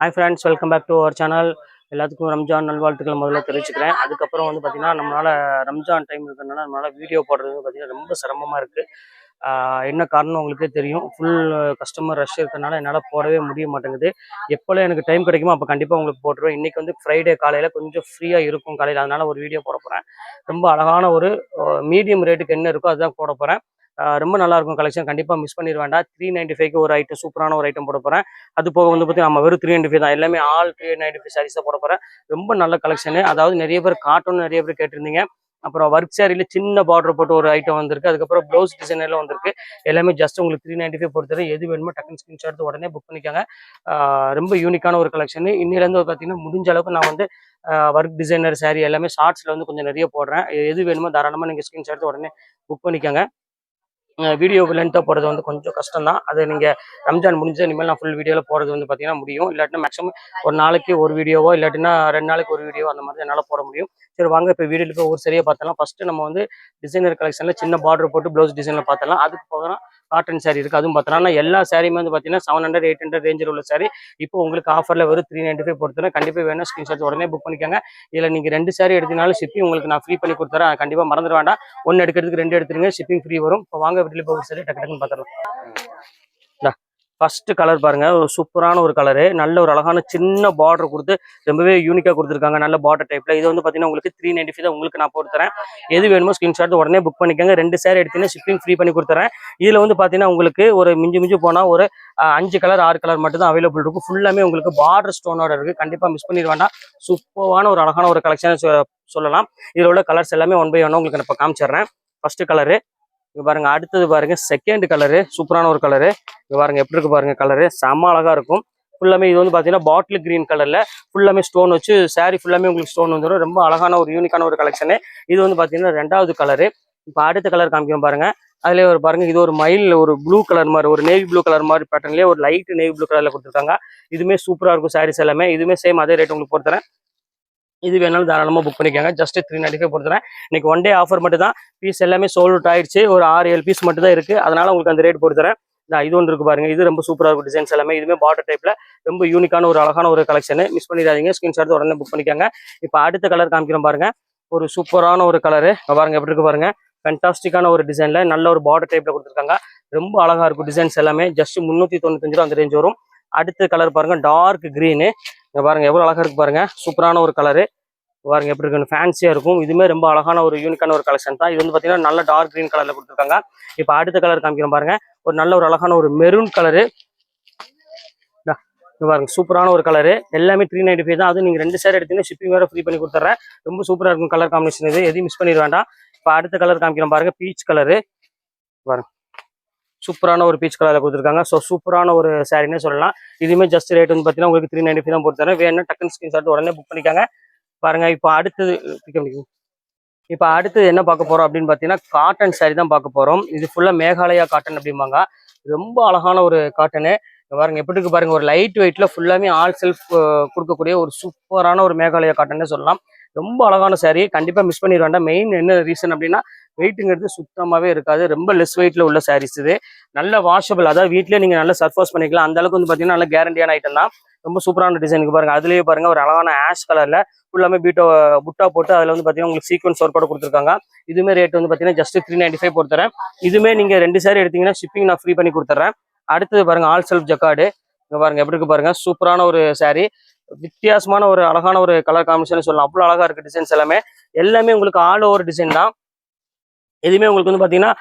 Hi friends welcome back to our channel எல்லாத்துக்கும் ரம்ஜான் நல்வாழ்த்துக்கள் முதல்ல தெரிவிச்சுக்கிறேன். அதுக்கப்புறம் வந்து பார்த்தீங்கன்னா நம்மளால் ரம்ஜான் டைம் இருக்கிறதுனால நம்மளால் வீடியோ போடுறது பார்த்தீங்கன்னா ரொம்ப சிரமமாக இருக்குது என்ன காரணம் உங்களுக்கே தெரியும். ஃபுல் கஸ்டமர் ரஷ் இருக்கிறதுனால என்னால் போடவே முடிய மாட்டேங்குது. எப்போல்லாம் எனக்கு டைம் கிடைக்குமோ அப்போ கண்டிப்பாக உங்களுக்கு போட்டுருவேன். இன்றைக்கி வந்து ஃப்ரைடே காலையில் கொஞ்சம் ஃப்ரீயாக இருக்கும் காலையில். அதனால் ஒரு வீடியோ போட போகிறேன் ரொம்ப அழகான ஒரு மீடியம் ரேட்டுக்கு என்ன இருக்கோ அதுதான் போட போகிறேன் ரொம்ப நல்லா இருக்கும் கலெக்ஷன் கண்டிப்பாக மிஸ் பண்ணிட வேண்டாம். த்ரீ நைன்டி ஃபைவ்க்கு ஒரு ஐட்டம் சூப்பரான ஒரு ஐட்டம் போட போகிறேன் அது போக வந்து பார்த்தீங்கன்னா நம்ம வெறும் த்ரீ நைன்டி ஃபைவ் தான். எல்லாமே ஆல் த்ரீ நைன்டி ஃபைவ் சாரீஸாக போட போகிறேன் ரொம்ப நல்ல கலெக்ஷனு அதாவது நிறைய பேர் காட்டன் நிறைய பேர் கேட்டிருந்தீங்க. அப்புறம் ஒர்க் சாரியில் சின்ன பார்டர் போட்டு ஒரு ஐட்டம் வந்திருக்கு. அதுக்கப்புறம் ப்ளவுஸ் டிசைனர்லாம் வந்திருக்கு. எல்லாமே ஜஸ்ட் உங்களுக்கு த்ரீ நைன்டி ஃபைவ் பொறுத்தவரை எது வேணுமோ டக்குன்னு ஸ்கிரீன்ஷாட் எடுத்து உடனே புக் பண்ணிக்காங்க. ரொம்ப யூனிக்கான ஒரு கலெக்ஷன் இன்னிலேருந்து பார்த்தீங்கன்னா முடிஞ்ச அளவுக்கு நான் வந்து ஒர்க் டிசைனர் சாரி எல்லாமே ஷார்ட்ஸில் வந்து கொஞ்சம் நிறைய போடுறேன். எது வேணுமோ தாராளமாக நீங்கள் ஸ்கிரீன்ஷாட் எடுத்து உடனே புக் பண்ணிக்கோங்க. வீடியோ லென்த்தாக போகிறது வந்து கொஞ்சம் கஷ்டம் தான் அது நீங்கள் ரம்ஜான் முடிஞ்ச இனிமேல் நான் ஃபுல் வீடியோவில் போகிறது வந்து பார்த்தீங்கன்னா முடியும். இல்லாட்டினா மேக்ஸிமம் ஒரு நாளைக்கு ஒரு வீடியோவோ இல்லாட்டினா ரெண்டு நாளைக்கு ஒரு வீடியோ அந்த மாதிரி என்னால் போட முடியும். சரி வாங்க இப்போ வீடியோவில் போய் ஒரு சரியாக பார்த்தலாம் ஃபஸ்ட்டு நம்ம வந்து டிசைனர் கலெக்ஷனில் சின்ன பார்டர் போட்டு ப்ளவுஸ் டிசைனில் பார்த்தலாம் அதுக்கு போகிறோம் காட்டன் சாரி இருக்குது அதுவும் பார்த்தலாம் ஆனால் எல்லா சாரியுமே வந்து பார்த்தீங்கன்னா செவன் ஹண்ட்ரட் எயிட் ஹண்ட்ரட் ரேஞ்சில் உள்ள சாரி இப்போ உங்களுக்கு ஆஃபரில் வரும் த்ரீ நைன்ட்டி ஃபைவ் பொறுத்தவரை கண்டிப்பாக வேணும் ஸ்க்ரீன்ஷாட் உடனே புக் பண்ணிக்கோங்க. இதில் நீங்கள் ரெண்டு சாரி எடுத்தீங்கனாலும் ஷிப்பிங் உங்களுக்கு நான் ஃப்ரீ பண்ணி கொடுத்துறேன். கண்டிப்பாக மறந்துட வேண்டாம். ஒன்று எடுக்கிறதுக்கு ரெண்டு எடுத்துருங்க. ஷிப்பிங் ஃப்ரீ வரும். இப்போ வாங்க வீட்டில் போய் சரி டக்கு டக்குன்னு பார்த்துடலாம். ஃபர்ஸ்ட் கலர் பாருங்க. ஒரு சூப்பரான ஒரு கலரு நல்ல ஒரு அழகான சின்ன பார்டர் கொடுத்து ரொம்பவே யூனிக்காக கொடுத்துருக்காங்க. நல்ல பார்டர் டைப்ல இது வந்து பார்த்தீங்கன்னா உங்களுக்கு த்ரீ நைன்டி ஃபைவ் தான் உங்களுக்கு நான் போட்டு தரேன். எது வேணுமோ ஸ்கிரீன்ஷாட் உடனே புக் பண்ணிக்கோங்க. ரெண்டு சேர் எடுத்தீங்கன்னா ஷிப்பிங் ஃப்ரீ பண்ணி கொடுத்துறேன். இதில் வந்து பார்த்தீங்கன்னா உங்களுக்கு ஒரு மிஞ்சி மிஞ்சி போனால் ஒரு அஞ்சு கலர் ஆறு கலர் மட்டும் தான் அவைலபிள் இருக்கும் ஃபுல்லாமே உங்களுக்கு பார்டர் ஸ்டோனோட இருக்கு. கண்டிப்பாக மிஸ் பண்ணிட வேண்டாம். சூப்பரான ஒரு அழகான ஒரு கலெக்ஷன் சொல்லலாம். இதில் உள்ள கலர்ஸ் எல்லாமே ஒன் பை ஒன்னாக உங்களுக்கு நான் இப்போ காமிச்சிடுறேன். ஃபஸ்ட்டு கலரு இங்கே பாருங்க அடுத்தது பாருங்க செகண்ட் கலரு சூப்பரான ஒரு கலரு இங்கே பாருங்க எப்படி இருக்கு பாருங்க கலரு செம்ம அழகா இருக்கும். ஃபுல்லாமே இது வந்து பாத்தீங்கன்னா பாட்டில் கிரீன் கலர்ல ஃபுல்லாமே ஸ்டோன் வச்சு சாரீ ஃபுல்லாமே உங்களுக்கு ஸ்டோன் வந்துடும் ரொம்ப அழகான ஒரு யூனிக்கான ஒரு கலெக்ஷனு இது வந்து பாத்தீங்கன்னா ரெண்டாவது கலரு இப்போ அடுத்த கலர் காமிக்கிறோம் பாருங்க. அதுல ஒரு பாருங்க இது ஒரு மயில் ஒரு ப்ளூ கலர் மாதிரி ஒரு நேவி ப்ளூ கலர் மாதிரி பேட்டர்ன்லேயே ஒரு லைட் நேவி ப்ளூ கலர்ல கொடுத்துருக்காங்க. இதுவுமே சூப்பரா இருக்கும் சாரீஸ் எல்லாமே. இதுவுமே சேம் அதே ரேட் உங்களுக்கு போட்டுறேன் இது வேணாலும் தாராளமாக புக் பண்ணிக்கோங்க. ஜஸ்ட் த்ரீ நைன்டி ஃபைவ் பொறுத்துறேன் இன்னைக்கு ஒன் டே ஆஃபர் மட்டும் தான் பீஸ் எல்லாமே சோல்ட் அவுட் ஆயிடுச்சு. ஒரு ஆறு ஏழு பீஸ் மட்டும் தான் இருக்கு. அதனால உங்களுக்கு அந்த ரேட் போட்டுறேன் நான் இது ஒன்று இருக்கு பாருங்க. இது ரொம்ப சூப்பராக இருக்கும் டிசைன்ஸ் எல்லாமே. இதுவுமே பார்டர் டைப்ல ரொம்ப யூனிக்கான ஒரு அழகான ஒரு கலெக்ஷன் மிஸ் பண்ணிடாதீங்க. ஸ்கிரீன்ஷாட் உடனே புக் பண்ணிக்கோங்க. இப்போ அடுத்த கலர் காமிக்கிறோம் பாருங்க. ஒரு சூப்பரான ஒரு கலரு பாருங்க எப்படி இருக்கு பாருங்க. ஃபென்டாஸ்டிக்கான ஒரு டிசைன்ல நல்ல ஒரு பார்டர் டைப்ல கொடுத்துருக்காங்க. ரொம்ப அழகா இருக்கும் டிசைன்ஸ் எல்லாமே. ஜஸ்ட் முந்நூற்றி தொண்ணூத்தஞ்சு ரூபா அந்த ரேஞ்ச் வரும். அடுத்த கலர் பாருங்க டார்க் கிரீனு இங்க பாருங்க எவ்வளவு அழகா இருக்கு பாருங்க. சூப்பரான ஒரு கலரு பாருங்க எப்படி இருக்குன்னு ஃபேன்சியா இருக்கும். இதுவுமே ரொம்ப அழகான ஒரு யூனிக்கான ஒரு கலெக்ஷன் தான். இது வந்து பாத்தீங்கன்னா நல்ல டார்க் கிரீன் கலர்ல கொடுத்துருக்காங்க. இப்போ அடுத்த கலர் காமிக்கிறோம் பாருங்க. ஒரு நல்ல ஒரு அழகான ஒரு மெரூன் கலரு பாருங்க சூப்பரான ஒரு கலரு எல்லாமே த்ரீ நைன்டி ஃபைவ் தான். அது நீங்க ரெண்டு சேர் எடுத்தீங்கன்னா ஷிப்பிங் வேற ஃப்ரீ பண்ணி கொடுத்துறேன். ரொம்ப சூப்பரா இருக்கும் கலர் காம்பினேஷன் இது. எதையும் மிஸ் பண்ணிட வேண்டாம். இப்போ அடுத்த கலர் காமிக்கிறோம் பாருங்க பீச் கலரு பாருங்க. சூப்பரான ஒரு பீச் கலரில் கொடுத்துருக்காங்க. ஸோ சூப்பரான ஒரு சாரினே சொல்லலாம். இதுவுமே ஜஸ்ட் ரேட் வந்து பார்த்தீங்கன்னா உங்களுக்கு த்ரீ நைன்டி ஃபைவ் தான் போட்டு வேணும்னா டக்குன்னு ஸ்கிரீன்ஷாட் உடனே புக் பண்ணிக்காங்க. பாருங்க இப்போ அடுத்தது இப்போ அடுத்தது என்ன பார்க்க போகிறோம் அப்படின்னு பார்த்தீங்கன்னா காட்டன் சாரி தான் பார்க்க போகிறோம் இது ஃபுல்லாக மேகாலயா காட்டன் அப்படிம்பாங்க. ரொம்ப அழகான ஒரு காட்டனு பாருங்க எப்படி இருக்கு பாருங்க ஒரு லைட் வெயிட்ல ஃபுல்லாமே ஆல் செல்ஃப் கொடுக்கக்கூடிய ஒரு சூப்பரான ஒரு மேகாலயா காட்டன்னே சொல்லலாம். ரொம்ப அழகான சாரி கண்டிப்பாக மிஸ் பண்ணிடுவாண்டா மெயின் என்ன ரீசன் அப்படின்னா வெயிட்டுங்கிறது சுத்தமாகவே இருக்காது. ரொம்ப லெஸ் வெயிட்ல உள்ள சாரீஸ் இது. நல்ல வாஷபிள் அதாவது வீட்லயே நீங்க நல்லா சர்ஃபோஸ் பண்ணிக்கலாம். அந்த அளவுக்கு வந்து பார்த்தீங்கன்னா நல்ல கேரண்டியான ஐட்டம் தான். ரொம்ப சூப்பரான டிசைனுக்கு பாருங்க. அதுலயே பாருங்க ஒரு அழகான ஆஷ் கலரில் ஃபுல்லாமே பீட்டோ புட்டா போட்டு அதில் வந்து பார்த்தீங்கன்னா உங்களுக்கு சீக்வன்ஸ் ஒர்க் கூட கொடுத்துருக்காங்க. இதுமே ரேட் வந்து பார்த்தீங்கன்னா ஜஸ்ட் த்ரீ நைன்டி ஃபைவ் கொடுத்துறேன் இதுமே நீங்கள் ரெண்டு சாரி எடுத்தீங்கன்னா ஷிப்பிங் நான் ஃப்ரீ பண்ணி கொடுத்துட்றேன் அடுத்தது பாருங்க ஆல் செல்ஃப் ஜக்காடு இங்கே பாருங்க எப்படி இருக்கு பாருங்க சூப்பரான ஒரு சாரீ வித்தியாசமான ஒரு அழகான ஒரு கலர் காம்பினேஷன் சொல்லலாம். அவ்வளோ அழகா இருக்கு டிசைன்ஸ் எல்லாமே. எல்லாமே உங்களுக்கு ஆல் ஓவர் டிசைன் தான். எதுவுமே உங்களுக்கு வந்து பாத்தீங்கன்னா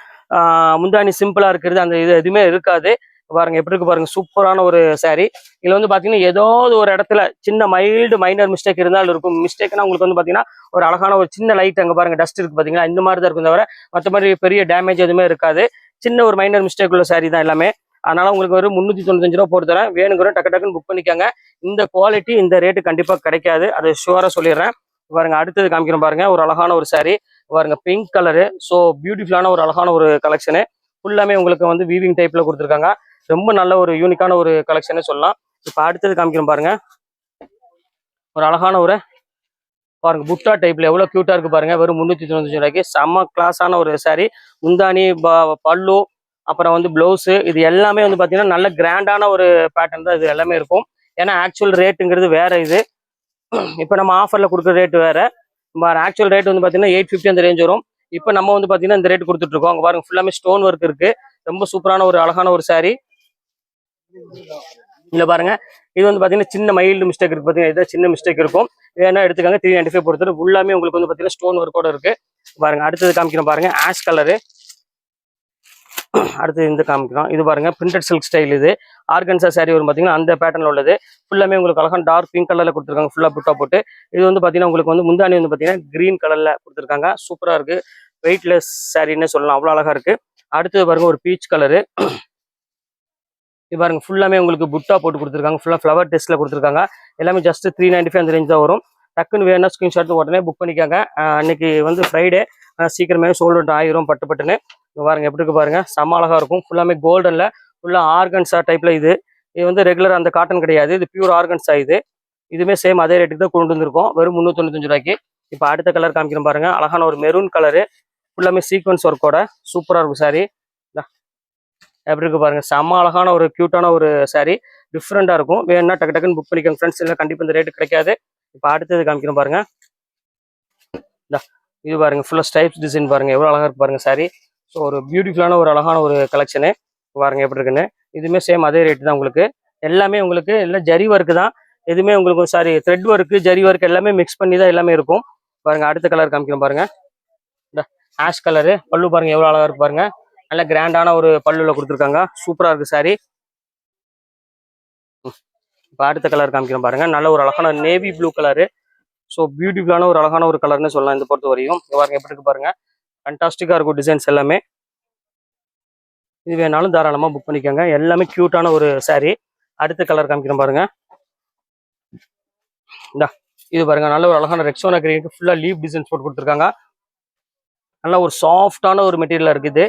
முந்தானி சிம்பிளாக இருக்கிறது அந்த இது எதுவுமே இருக்காது. பாருங்க எப்படி இருக்கு பாருங்க சூப்பரான ஒரு saree. இதுல வந்து பாத்தீங்கன்னா ஏதாவது ஒரு இடத்துல சின்ன மைல்டு மைனர் மிஸ்டேக் இருந்தாலும் இருக்கும். மிஸ்டேக்னா உங்களுக்கு வந்து பாத்தீங்கன்னா ஒரு அழகான ஒரு சின்ன லைட் அங்க பாருங்க டஸ்ட் இருக்கு பாத்தீங்களா? இந்த மாதிரி தான் இருக்கும் தவிர மற்ற மாதிரி பெரிய டேமேஜ் எதுவுமே இருக்காது. சின்ன ஒரு மைனர் மிஸ்டேக் உள்ள saree தான் எல்லாமே. அதனால உங்களுக்கு ஒரு முந்நூற்றி தொண்ணூத்தஞ்சு ரூபா போட்டு தரேன். வேணுங்கிற டக்கு டக்குன்னு புக் பண்ணிக்கோங்க. இந்த குவாலிட்டி இந்த ரேட்டு கண்டிப்பாக கிடைக்காது. அது ஷுவராக சொல்லிடுறேன். பாருங்க அடுத்தது காமிக்கிறேன் பாருங்க ஒரு அழகான ஒரு saree. பாருங்க பிங்க் கலரு ஸோ பியூட்டிஃபுல்லான ஒரு அழகான ஒரு கலெக்ஷனு ஃபுல்லாமே உங்களுக்கு வந்து வீவிங் டைப்ல கொடுத்துருக்காங்க. ரொம்ப நல்ல ஒரு யூனிக்கான ஒரு கலெக்ஷனே சொல்லலாம். இப்போ அடுத்தது காமிக்கிறோம் பாருங்க. ஒரு அழகான ஒரு பாருங்க புட்டா டைப்ல எவ்வளவு கியூட்டா இருக்கு பாருங்க. வெறும் முந்நூற்றி தொண்ணூத்தஞ்சு ரூபாய்க்கு. செம்ம கிளாஸான ஒரு சாரீ முந்தானி ப- பல்லு அப்புறம் வந்து பிளவுஸ் இது எல்லாமே வந்து பாத்தீங்கன்னா நல்ல கிராண்டான ஒரு பேட்டர்ன் தான் இது எல்லாமே இருக்கும். ஏன்னா ஆக்சுவல் ரேட்டுங்கிறது வேற இது. இப்போ நம்ம ஆஃபரில் கொடுக்குற ரேட் வேற. ஆக்சுவல் ரேட் வந்து பார்த்தீங்கன்னா எயிட் ஃபிஃப்டி அந்த ரேஞ்ச் வரும். இப்போ நம்ம வந்து பார்த்தீங்கன்னா இந்த ரேட் கொடுத்துட்ருக்கோம் அங்கே பாருங்க ஃபுல்லாமே ஸ்டோன் ஒர்க் இருக்கு. ரொம்ப சூப்பரான ஒரு அழகான ஒரு சாரீ இல்லை பாருங்க இது வந்து பாத்தீங்கன்னா சின்ன மைல்டு மிஸ்டேக் இருக்கு பாத்தீங்கன்னா இதான் சின்ன மிஸ்டேக் இருக்கும். வேணா எடுத்துக்காங்க த்ரீ நைன்டி ஃபைவ் பொறுத்தவரை ஃபுல்லாமே உங்களுக்கு வந்து பாத்தீங்கன்னா ஸ்டோன் ஒர்க்கோட இருக்கு. பாருங்க அடுத்தது காமிக்கிறோம் பாருங்க ஆஷ் கலரு அடுத்து இந்த காமிக்கிறோம். இது பாருங்க பிரிண்டட் சில்க் ஸ்டைல் இது. ஆர்கன்சா சாரி வரும் பாத்தீங்கன்னா அந்த பேட்டர்ல உள்ளது. ஃபுல்லாமே உங்களுக்கு அழகாக டார்க் பிங்க் கலர்ல கொடுத்துருக்காங்க. ஃபுல்லா புட்டா போட்டு. இது வந்து பாத்தீங்கன்னா உங்களுக்கு வந்து முந்தானி வந்து பாத்தீங்கன்னா கிரீன் கலர்ல கொடுத்துருக்காங்க. சூப்பரா இருக்கு. வெயிட்லெஸ் சாரின்னு சொல்லலாம். அவ்வளோ அழகா இருக்கு. அடுத்தது பாருங்க ஒரு பீச் கலரு இது பாருங்க ஃபுல்லாமே உங்களுக்கு புட்டா போட்டு கொடுத்துருக்காங்க. ஃபுல்லா ஃப்ளவர் டெஸ்ட்ல கொடுத்துருக்காங்க. எல்லாமே ஜஸ்ட் த்ரீ நைன்டி ஃபைவ் அந்த ரேஞ்ச் தான் வரும். டக்குன்னு வேணும்னா ஸ்கிரீன்ஷாட் உடனே புக் பண்ணிக்காங்க. அன்னைக்கு வந்து ஃப்ரைடே சீக்கிரமே சோல்ட் அவுட் ஆயிரும் பட்டு பட்டுன்னு. இங்கே பாருங்க எப்படி இருக்கு பாருங்க. செம்ம அழகா இருக்கும். ஃபுல்லாமே கோல்டன்ல ஃபுல்லா ஆர்கன்ஸா டைப்ல இது. இது வந்து ரெகுலர் அந்த காட்டன் கிடையாது. இது பியூர் ஆர்கன்ஸா இது. இதுவுமே சேம் அதே ரேட்டுக்கு தான் கொண்டு வந்திருக்கோம். வெறும் முந்நூற்றி ரூபாய்க்கு. இப்போ அடுத்த கலர் காமிக்கிறோம் பாருங்க. அழகான ஒரு மெரூன் கலரு ஃபுல்லாமே சீக்வன்ஸ் ஒர்க்கோட சூப்பரா இருக்கும் சாரி எப்படி இருக்கு பாருங்க. செம்ம அழகான ஒரு க்யூட்டான ஒரு சாரி டிஃப்ரெண்டா இருக்கும். வேணும்னா டக்கு டக்குன்னு புக் பண்ணிக்கோங்க ஃப்ரெண்ட்ஸ் இல்லை கண்டிப்பாக இந்த ரேட்டு கிடைக்காது. இப்போ அடுத்தது காமிக்கிறோம் பாருங்க. இது. பாருங்க. ஃபுல்லா ஸ்டைப்ஸ் டிசைன் பாருங்க. எவ்வளோ அழகா இருக்கு பாருங்க சாரி ஸோ ஒரு பியூட்டிஃபுல்லான ஒரு அழகான ஒரு கலெக்ஷனு பாருங்க எப்படி இருக்குன்னு. இதுவுமே சேம் அதே ரேட்டு தான் உங்களுக்கு. எல்லாமே உங்களுக்கு எல்லாம் ஜரி ஒர்க்கு தான். எதுவுமே உங்களுக்கு sari thread work zari work எல்லாமே மிக்ஸ் பண்ணி தான் எல்லாமே இருக்கும். பாருங்க அடுத்த கலர் காமிக்கிறோம் பாருங்க. இந்த ஆஷ் கலரு பல்லு பாருங்க எவ்வளோ அழகா இருக்கு பாருங்க. நல்ல கிராண்டான ஒரு பல்லுல கொடுத்துருக்காங்க. சூப்பராக இருக்கு சாரி இப்போ அடுத்த கலர் காமிக்கிறோம் பாருங்க. நல்ல ஒரு அழகான நேவி ப்ளூ கலரு ஸோ பியூட்டிஃபுல்லான ஒரு அழகான ஒரு கலர்னு சொல்லலாம் இந்த பொறுத்த வரையும் பாருங்க எப்படி இருக்கு பாருங்க. ஃபண்டாஸ்டிக்காக இருக்கும் டிசைன்ஸ் எல்லாமே. இது வேணாலும் தாராளமா புக் பண்ணிக்கோங்க. எல்லாமே க்யூட்டான ஒரு சாரீ அடுத்த கலர் காமிக்கிறோம் பாருங்க. இந்தா இது பாருங்க. நல்ல ஒரு அழகான ரெக்ஸோனா கிரீனுக்கு ஃபுல்லா லீவ் டிசைன்ஸ் போட்டு கொடுத்துருக்காங்க. நல்ல ஒரு சாஃப்டான ஒரு மெட்டீரியல் இருக்குது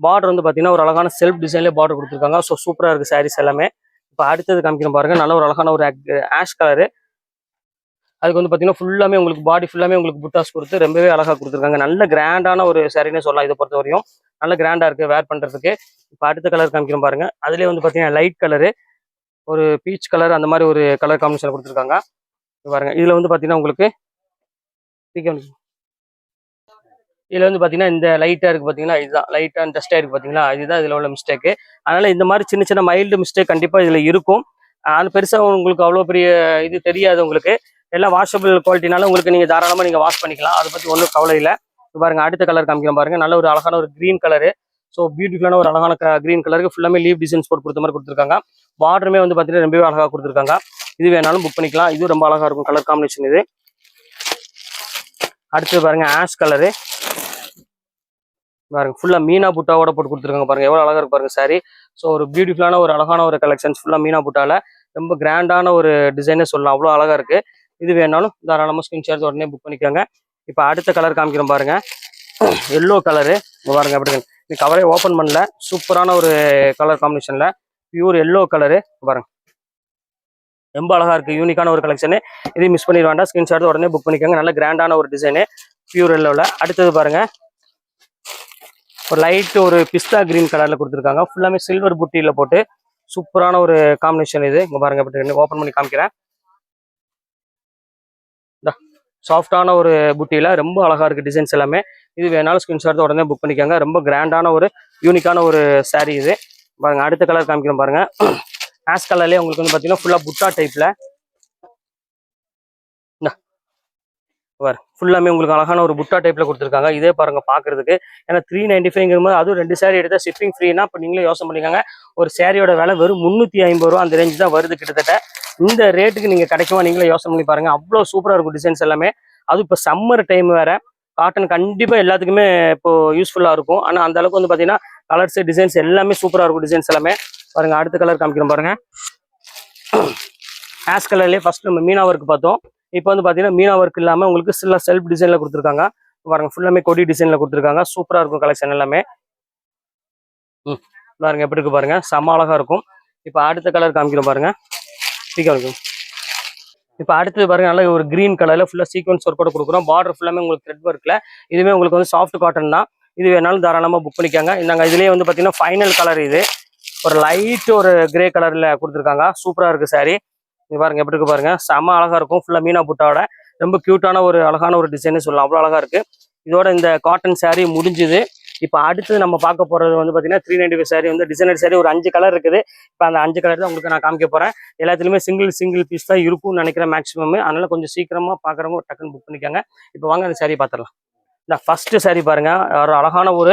பார்டர் வந்து பார்த்தீங்கன்னா ஒரு அழகான செல்ஃப் டிசைன்லேயே பார்டர் கொடுத்துருக்காங்க. ஸோ சூப்பராக இருக்குது சாரீஸ் எல்லாமே. இப்போ அடுத்தது காமிக்கிறோம் பாருங்க. நல்ல ஒரு அழகான ஒரு ஆஷ் கலரு அதுக்கு வந்து பார்த்தீங்கன்னா ஃபுல்லாமே உங்களுக்கு பாடி ஃபுல்லாமே உங்களுக்கு புட்டாஸ் கொடுத்து ரொம்பவே அழகாக கொடுத்துருக்காங்க. நல்ல கிராண்டான ஒரு சாரின்னு சொல்லலாம் இதை பொறுத்த வரையும் நல்ல கிராண்டாக இருக்குது வேர் பண்ணுறதுக்கு இப்போ அடுத்த கலர் காமிக்கிறோம் பாருங்க. அதுலேயே வந்து பார்த்தீங்கன்னா லைட் கலரு ஒரு பீச் கலர் அந்த மாதிரி ஒரு கலர் காம்பினேஷன் கொடுத்துருக்காங்க. இது பாருங்க. இதில் வந்து பார்த்தீங்கன்னா உங்களுக்கு இதில் வந்து பார்த்தீங்கன்னா இந்த லைட்டாக இருக்கு பார்த்தீங்கன்னா இதுதான். லைட் அண்ட் டஸ்ட்டாக இருக்கு பார்த்தீங்களா இதுதான் இதில் உள்ள மிஸ்டேக்கு அதனால் இந்த மாதிரி சின்ன சின்ன மைல்டு மிஸ்டேக் கண்டிப்பாக இதில் இருக்கும். அது பெருசாக உங்களுக்கு அவ்வளோ பெரிய இது தெரியாது உங்களுக்கு. எல்லாம் வாஷபிள் குவாலிட்டினால உங்களுக்கு நீங்க தாராளமா நீங்க வாஷ் பண்ணிக்கலாம். அதை பத்தி ஒன்றும் கவலை இல்லை. பாருங்க அடுத்த கலர் காமிக்கிறோம் பாருங்க. நல்ல ஒரு அழகான ஒரு கிரீன் கலரு ஸோ பியூட்டிஃபுல்லான ஒரு அழகான கிரீன் கலருக்கு ஃபுல்லாமே லீவ் டிசைன்ஸ் போட்டு கொடுத்த மாதிரி கொடுத்துருக்காங்க. பார்டருமே வந்து பாத்தீங்கன்னா ரொம்பவே அழகா கொடுத்துருக்காங்க. இது வேணாலும் புக் பண்ணிக்கலாம். இது ரொம்ப அழகா இருக்கும் கலர் காம்பினேஷன் இது. அடுத்தது பாருங்க ஆஷ் கலரு பாருங்க ஃபுல்லா மீனா புட்டாவோட போட்டு கொடுத்துருக்காங்க பாருங்க. எவ்வளவு அழகா இருக்கு பாருங்க சாரி ஸோ ஒரு பியூட்டிஃபுல்லான ஒரு அழகான ஒரு கலெக்ஷன்ஸ் ஃபுல்லா மீனா புட்டால. ரொம்ப கிராண்டான ஒரு டிசைனே சொல்லலாம். அவ்வளோ அழகா இருக்கு. இது வேணாலும் தாராளமாக ஸ்கிரீன்ஷாட் உடனே புக் பண்ணிக்கோங்க. இப்போ அடுத்த கலர் காமிக்கிறோம் பாருங்க. எல்லோ கலரு பாருங்க அப்படிங்க இது கவரே ஓப்பன் பண்ணல. சூப்பரான ஒரு கலர் காம்பினேஷன்ல பியூர் எல்லோ கலரு பாருங்க. ரொம்ப அழகா இருக்கு. யூனிக்கான ஒரு கலெக்ஷனு இதையும் மிஸ் பண்ணிட வேண்டாம். ஸ்கிரீன்ஷாட் உடனே புக் பண்ணிக்கோங்க. நல்ல கிராண்டான ஒரு டிசைனு பியூர் எல்லோவில் அடுத்தது பாருங்க. ஒரு லைட் ஒரு பிஸ்தா கிரீன் கலர்ல கொடுத்துருக்காங்க. ஃபுல்லாமே சில்வர் புட்டியில போட்டு சூப்பரான ஒரு காம்பினேஷன் இது. இங்கே பாருங்க அப்படின்னு ஓப்பன் பண்ணி காமிக்கிறேன். சாஃப்டான ஒரு புட்டியில் ரொம்ப அழகா இருக்கு டிசைன்ஸ் எல்லாமே. இது வேணாலும் ஸ்கிரீன்ஷாட் உடனே புக் பண்ணிக்கோங்க. ரொம்ப கிராண்டான ஒரு யூனிக்கான ஒரு சாரீ இது. பாருங்க அடுத்த கலர் காமிக்கிறோம் பாருங்க. ஆஷ் கலர்லயே உங்களுக்கு வந்து பாத்தீங்கன்னா ஃபுல்லா புட்டா டைப்ல பார் ஃபுல்லாமே உங்களுக்கு அழகான ஒரு புட்டா டைப்பில் கொடுத்துருக்காங்க. இதே பாருங்க பார்க்குறதுக்கு ஏன்னா த்ரீ நைன்டி ஃபைவ்ங்கிற போது அதுவும் ரெண்டு சேரீ எடுத்தா ஷிப்பிங் ஃப்ரீனா இப்போ நீங்களே யோசனை பண்ணிக்காங்க. ஒரு சேரீயோட விலை வெறும் முந்நூற்றி ஐம்பது ரூபா அந்த ரேஞ்ச் தான் வருது கிட்டத்தட்ட. இந்த ரேட்டுக்கு நீங்கள் கிடைக்குமா நீங்களே யோசனை பண்ணி பாருங்கள் அவ்வளோ சூப்பராக இருக்கும் டிசைன்ஸ் எல்லாமே. அதுவும் இப்போ சம்மர் டைம் வேறு. காட்டன் கண்டிப்பாக எல்லாத்துக்குமே இப்போது யூஸ்ஃபுல்லாக இருக்கும். ஆனால் அந்த அளவுக்கு வந்து பார்த்தீங்கன்னா கலர்ஸ் டிசைன்ஸ் எல்லாமே சூப்பராக இருக்கும் டிசைன்ஸ் எல்லாமே. பாருங்கள் அடுத்த கலர் காமிக்கிறோம் பாருங்கள் ஆஷ் கலர்லேயே ஃபர்ஸ்ட் நம்ம மீனா ஒர்க் பார்த்தோம். இப்போ வந்து பாத்தீங்கன்னா மீனா ஒர்க் இல்லாம உங்களுக்கு சில செல்ஃப் டிசைன்ல கொடுத்துருக்காங்க. பாருங்க ஃபுல்லாமே கொடி டிசைன்ல கொடுத்துருக்காங்க. சூப்பராக இருக்கும் கலெக்ஷன் எல்லாமே. ம் பாருங்க எப்படி இருக்கு பாருங்க. செம்ம அழகா இருக்கும். இப்போ அடுத்த கலர் காமிக்கிறோம் பாருங்க. சீக்கிரம் இருக்கும் இப்போ அடுத்தது பாருங்க நல்ல ஒரு கிரீன் கலரில் ஃபுல்லா சீக்வன்ஸ் ஒர்க்கோட கொடுக்குறோம். பார்டர் ஃபுல்லாமே உங்களுக்கு த்ரெட் ஒர்க்ல இதுவே உங்களுக்கு வந்து சாஃப்ட் காட்டன் தான். இது வேணாலும் தாராளமா புக் பண்ணிக்காங்க. நாங்கள் இதுலயே வந்து பாத்தீங்கன்னா ஃபைனல் கலர் இது. ஒரு லைட் ஒரு கிரே கலர்ல கொடுத்துருக்காங்க. சூப்பரா இருக்கு saree. இங்க பாருங்க எப்படி இருக்கு பாருங்க. செம அழகா இருக்கும். ஃபுல்லா மீனா புட்டாவோட. ரொம்ப கியூட்டான ஒரு அழகான ஒரு டிசைன் சொல்லலாம். அவ்வளோ அழகா இருக்கு. இதோட இந்த காட்டன் சாரீ முடிஞ்சுது. இப்போ அடுத்து நம்ம பார்க்க போறது வந்து பார்த்தீங்கன்னா த்ரீ நைன்டி ஃபைவ் சாரி வந்து டிசைனர் சாரி ஒரு அஞ்சு கலர் இருக்குது. இப்போ அந்த அஞ்சு கலர் தான் உங்களுக்கு நான் காமிக்க போறேன். எல்லாத்துலயுமே சிங்கிள் சிங்கிள் பீஸ் தான் இருக்கும்னு நினைக்கிறேன் மேக்ஸிமம் அதனால கொஞ்சம் சீக்கிரமா பார்க்குறவங்க டக்குன்னு புக் பண்ணிக்கோங்க. இப்போ வாங்க அந்த saree பார்த்துடலாம் இந்த ஃபர்ஸ்ட் சாரி பாருங்க. ஒரு அழகான ஒரு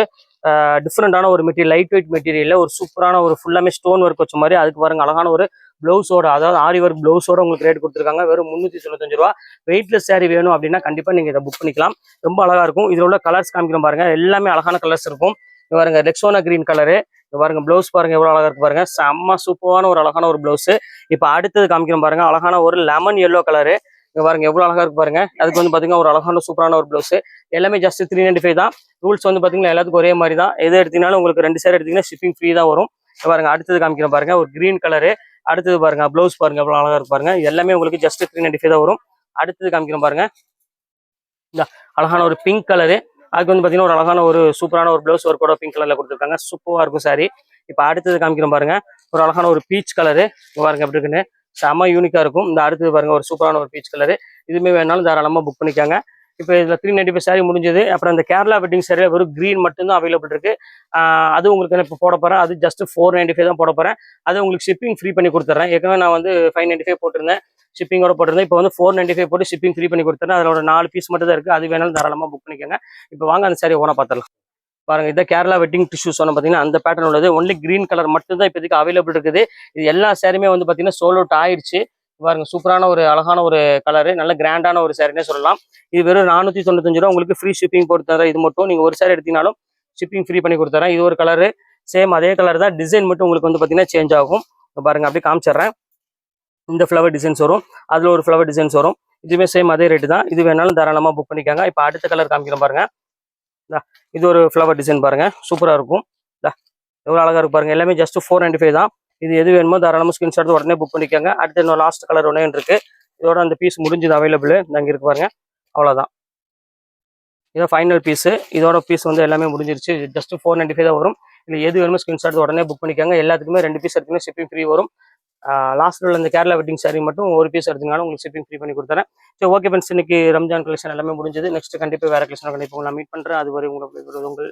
டிஃப்ரெண்டான ஒரு மெட்டீரியல் லைட் வெயிட் மெட்டீரியல் ஒரு சூப்பரான ஒரு ஃபுல்லாமே ஸ்டோன் ஒர்க் வச்ச மாதிரி அதுக்கு பாருங்க அழகான ஒரு ப்ளவுஸோட அதாவது ஆரி ஒர்க் ப்ளவுஸோட உங்களுக்கு ரேட் கொடுத்துருக்காங்க. வெறும் முந்நூற்றி தொண்ணூத்தஞ்சு ரூபா. வெயிட்லெஸ் சாரி வேணும் அப்படின்னா கண்டிப்பாக நீங்கள் இதை புக் பண்ணிக்கலாம். ரொம்ப அழகாக இருக்கும். இதில் உள்ள கலர்ஸ் காமிக்கிறோம் பாருங்க. எல்லாமே அழகான கலர்ஸ் இருக்கும். பாருங்க ரெக்ஸோனா கிரீன் கலரு பாருங்க ப்ளவுஸ் பாருங்க எவ்வளோ அழகா இருக்கு பாருங்க. செம்ம சூப்பரான ஒரு அழகான ஒரு ப்ளவுஸ் இப்போ அடுத்தது காமிக்கிறோம் பாருங்க. அழகான ஒரு லெமன் எல்லோ கலரு இங்கே பாருங்க எவ்வளோ அழகாக இருக்கு பாருங்க. அதுக்கு வந்து பார்த்தீங்கன்னா ஒரு அழகான சூப்பரான ஒரு ப்ளவுஸ் எல்லாமே ஜஸ்ட் த்ரீ நைன்டி ஃபைவ் தான். ரூல்ஸ் வந்து பார்த்தீங்கன்னா எல்லாத்துக்கும் ஒரே மாதிரி தான். எது எடுத்தீங்கனாலும் உங்களுக்கு ரெண்டு சேர் எடுத்தீங்கன்னா ஷிப்பிங் ஃப்ரீ தான் வரும். பாருங்க அடுத்தது காமிக்கிறேன் பாருங்க. ஒரு கிரீன் கலரு அடுத்தது பாருங்க ப்ளவுஸ் பாருங்க எவ்வளவு அழகா இருக்கு பாருங்க. எல்லாமே உங்களுக்கு ஜஸ்ட் த்ரீ நைன்டி ஃபைவ் தான் வரும். அடுத்தது காமிக்கிறோம் பாருங்க. இந்த அழகான ஒரு பிங்க் கலரு அதுக்கு வந்து பாத்தீங்கன்னா ஒரு அழகான ஒரு சூப்பரான ஒரு ப்ளவுஸ் ஒர்க் கூட பிங்க் கலர்ல கொடுத்துருக்காங்க. சூப்பராக இருக்கும் சாரி இப்போ அடுத்தது காமிக்கிறோம் பாருங்க. ஒரு அழகான ஒரு பீச் கலரு பாருங்க எப்படி இருக்குன்னு. செம யூனிக்கா இருக்கும். இந்த அடுத்தது பாருங்க ஒரு சூப்பரான ஒரு பீச் கலரு இதுவுமே வேணாலும் தாராளமா புக் பண்ணிக்காங்க. இப்போ இதில் த்ரீ நைன்டி ஃபைவ் சாரி முடிஞ்சது. அப்புறம் அந்த கேரளா வெட்டிங் சாரியில் வெறும் க்ரீன் மட்டும்தான் அவைலபிள் இருக்குது அது உங்களுக்கு நான் இப்போ போட போகிறேன் அது ஜஸ்ட் ஃபோர் நைன்டி ஃபைவ் தான் போட போகிறேன் அது உங்களுக்கு ஷிப்பிங் ஃப்ரீ பண்ணி கொடுத்துட்றேன் ஏற்கனவே நான் வந்து ஃபைவ் நைன்டி ஃபைவ் போட்டிருந்தேன் ஷிப்பிங்கோட போட்டிருந்தேன். இப்போ வந்து ஃபோர் நைன்டி ஃபைவ் போட்டு ஷிப்பிங் ஃப்ரீ பண்ணி கொடுத்துறேன். அதோட நாலு பீஸ் மட்டும் தான் இருக்குது அது வேணாலும் தாராளமாக புக் பண்ணிக்கோங்க. இப்போ வாங்க அந்த சாரி ஓனாக பார்த்துடலாம். பாருங்க இதான் கேரளா வெட்டிங் டிஷ்யூ சொன்ன பார்த்தீங்கன்னா அந்த பேட்டர்ன் உள்ளது. ஒன்லி கிரீன் கலர் மட்டும் தான் இப்போதைக்கு அவைலபிள் இருக்குது. இது எல்லா சாரியுமே வந்து பார்த்தீங்கன்னா சோல் அவுட் ஆயிடுச்சு பாருங்க சூப்பரான ஒரு அழகான ஒரு கலரு நல்ல கிராண்டான ஒரு சாரினே சொல்லலாம். இது வெறும் நானூற்றி தொண்ணூத்தஞ்சு ரூபா உங்களுக்கு ஃப்ரீ ஷிப்பிங் போட்டு தரேன் இது மட்டும். நீங்கள் ஒரு சாரி எடுத்தீங்கனாலும் ஷிப்பிங் ஃப்ரீ பண்ணி கொடுத்துறேன். இது ஒரு கலரு சேம் அதே கலர் தான். டிசைன் மட்டும் உங்களுக்கு வந்து பார்த்தீங்கன்னா சேஞ்ச் ஆகும். பாருங்க அப்படியே காமிச்சிடுறேன். இந்த ஃப்ளவர் டிசைன்ஸ் வரும். அதில் ஒரு ஃப்ளவர் டிசைன்ஸ் வரும். இதுவுமே சேம் அதே ரேட்டு தான். இது வேணாலும் தாராளமாக புக் பண்ணிக்காங்க. இப்போ அடுத்த கலர் காமிக்கிறோம் பாருங்க. இது ஒரு ஃப்ளவர் டிசைன் பாருங்க. சூப்பராக இருக்கும். இந்தா, எவ்வளோ அழகா இருக்கு பாருங்க. எல்லாமே ஜஸ்ட் ஃபோர் நைன்டி ஃபைவ் தான். இது எது வேணுமோ தாராளமாக ஸ்கிரீன்ஷாட் உடனே புக் பண்ணிக்கோங்க. அடுத்து இன்னும் லாஸ்ட் கலர் ஒன்றே இருக்கு. இதோட அந்த பீஸ் முடிஞ்சது அவைலபிள் நாங்கள் இருக்கு பாருங்க. அவ்வளோதான் இதோ ஃபைனல் பீஸு இதோட பீஸ் வந்து எல்லாமே முடிஞ்சிருச்சு. ஜஸ்ட் ஃபோர் நைன்டி ஃபைவ் தான் வரும். இல்லை எது வேணுமோ ஸ்கிரீன்ஷாட் உடனே புக் பண்ணிக்கோங்க. எல்லாத்துக்குமே ரெண்டு பீஸ் எடுத்தீங்கன்னா ஷிப்பிங் ஃப்ரீ வரும். லாஸ்ட்டில் உள்ள இந்த கேரளா வெட்டிங் சாரி மட்டும் ஒரு பீஸ் எடுத்துனாலும் உங்களுக்கு ஷிப்பிங் ஃப்ரீ பண்ணி கொடுத்துறேன். சரி ஓகே ஃப்ரெண்ட்ஸ் இன்னைக்கு ரம்ஜான் கலெக்ஷன் எல்லாமே முடிஞ்சது. நெக்ஸ்ட் கண்டிப்பாக வேற கலெக்ஷன் கண்டிப்பாக நான் மீட் பண்ணுறேன் அது வரை உங்களுக்கு உங்கள்